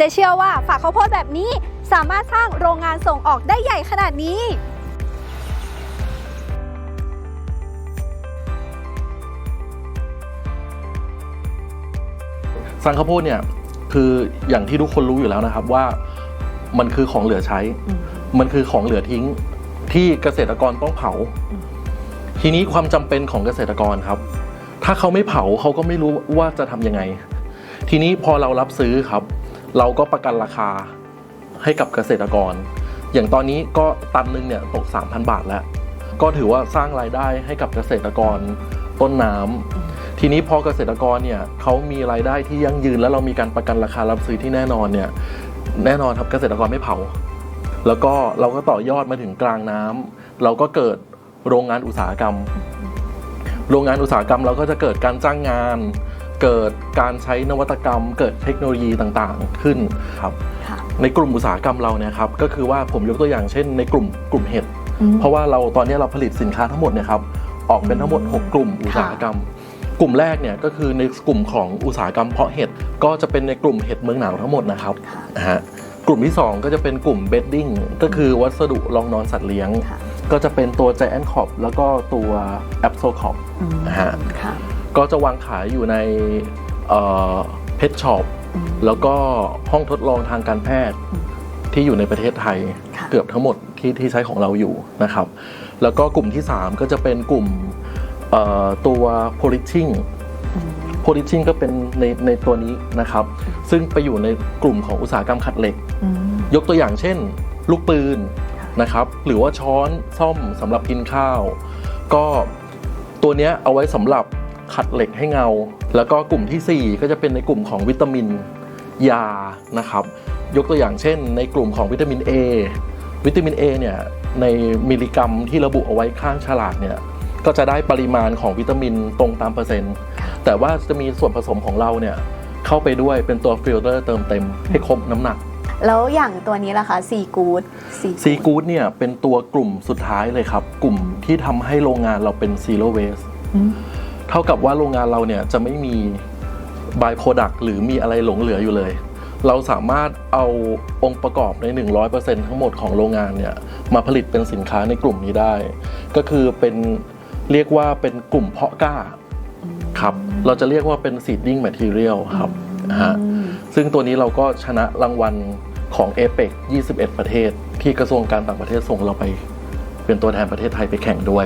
จะเชื่อว่าฝากข้าวโพดแบบนี้ สามารถสร้างโรงงานส่งออกได้ใหญ่ขนาดนี้สังข้าวโพดเนี่ยคืออย่างที่ทุกคนรู้อยู่แล้วนะครับว่ามันคือของเหลือใช้ มันคือของเหลือทิ้งที่เกษตรกรต้องเผา ทีนี้ความจำเป็นของเกษตรกรครับ ถ้าเขาไม่เผาเขาก็ไม่รู้ว่าจะทำยังไง ทีนี้พอเรารับซื้อครับ เราก็ประกันราคาให้กับเกษตรกร อย่างตอนนี้ก็ตันหนึ่งเนี่ยตก 3,000 บาทแล้ว ก็ถือว่าสร้างรายได้ให้กับเกษตรกรต้นน้ำทีนี้พอเกษตรกรเนี่ยเขามีรายได้ที่ยั่งยืน แล้วเรามีการประกันราคารับซื้อที่แน่นอนเนี่ยแน่นอนครับเกษตรกรไม่เผา แล้วก็เราก็ต่อยอดมาถึงกลางน้ำเราก็เกิดโรงงานอุตสาหกรรม โรงงานอุตสาหกรรมเราก็จะเกิดการจ้างงาน เกิดการใช้นวัตกรรม เกิดเทคโนโลยีต่างๆขึ้นครับค่ะในกลุ่มอุตสาหกรรมเราเนี่ยครับก็คือว่าผมยกตัวอย่างเช่น ในกลุ่มกลุ่มเห็ดอืมเพราะว่าเราตอนนี้เราผลิตสินค้าทั้งหมดเนี่ยครับออกเป็นทั้งหมด 6 กลุ่มอุตสาหกรรม กลุ่มแรกเนี่ยก็คือในกลุ่มของอุตสาหกรรมเพาะเห็ดก็จะเป็นในกลุ่มเห็ดเมืองหนาวทั้งหมดนะครับนะฮะกลุ่มที่ 2 ก็จะเป็นกลุ่มเบดดิ้งก็คือวัสดุรองนอนสัตว์เลี้ยงค่ะก็จะเป็นตัว g i a n t c o p แล้วก็ตัว a p s o c o p อืมนะฮะค่ะ ก็จะวางขายอยู่ในเพชช็อปอืมแล้วก็ห้องทดลองทางการแพทย์อืมที่อยู่ในประเทศไทยค่ะเกือบทั้งหมดที่ที่ใช้ของเราอยู่นะครับ แล้วก็กลุ่มที่ 3 ก็จะเป็นกลุ่มเอ่อตัว polishing อืม polishing ก็เป็นในในตัวนี้นะครับ ซึ่งไปอยู่ในกลุ่มของอุตสาหกรรมขัดเหล็กอืมยกตัวอย่างเช่น ลูกปืนนะครับ หรือว่าช้อนซ่อมสำหรับกินข้าว ก็ตัวเนี้ยเอาไว้สำหรับ ขัดเหล็กให้เงา แล้วก็กลุ่มทีสี่ 4 ก็จะเป็นในกลุ่มของวิตามินยานะครับ ยกตัวอย่างเช่น ในกลุ่มของวิตามิน A วิตามิน A เนี่ยในมิลลิกรัมที่ระบุเอาไว้ข้างฉลากเนี่ยก็จะได้ปริมาณของวิตามินตรงตามเปอร์เซ็นต์ แต่ว่าจะมีส่วนผสมของเราเนี่ยเข้าไปด้วยเป็นตัวฟิลเตอร์เติมเต็มให้ครบน้ำหนัก แล้วอย่างตัวนี้ล่ะคะซีกูดซีซีกู๊ดเนี่ยเป็นตัวกลุ่มสุดท้ายเลยครับ กลุ่มที่ทำให้โรงงานเราเป็น zero waste เท่ากับว่าโรงงานเราเนี่ยจะไม่มี by product หรือมีอะไรหลงเหลืออยู่เลย เราสามารถเอาองค์ประกอบใน 100%ทั้งหมดของโรงงานเนี่ยมาผลิตเป็นสินค้าในกลุ่มนี้ได้ ก็คือเป็นเรียกว่าเป็นกลุ่มเพาะกล้าครับเราจะเรียกว่าเป็น seeding material ครับนะฮะซึ่งตัวนี้เราก็ชนะรางวัลของ a p e c 21 ประเทศที่กระทรวงการต่างประเทศส่งเราไป เป็นตัวแทนประเทศไทยไปแข่งด้วย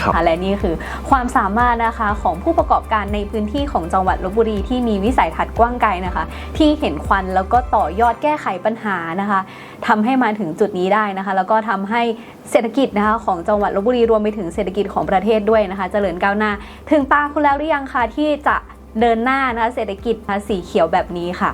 ครับค่ะและนี่คือความสามารถนะคะของผู้ประกอบการในพื้นที่ของจังหวัดลบบุรีที่มีวิสัยทัศน์กว้างไกลนะคะ ที่เห็นควันแล้วก็ต่อยอดแก้ไขปัญหานะคะทำให้มาถึงจุดนี้ได้นะคะ แล้วก็ทำให้เศรษฐกิจนะคะของจังหวัดลบบุรีรวมไปถึงเศรษฐกิจของประเทศด้วยนะคะเจริญก้าวหน้า ถึงตาคุณแล้วหรือยังคะที่จะเดินหน้านะคะเศรษฐกิจนะคะสีเขียวแบบนี้ค่ะ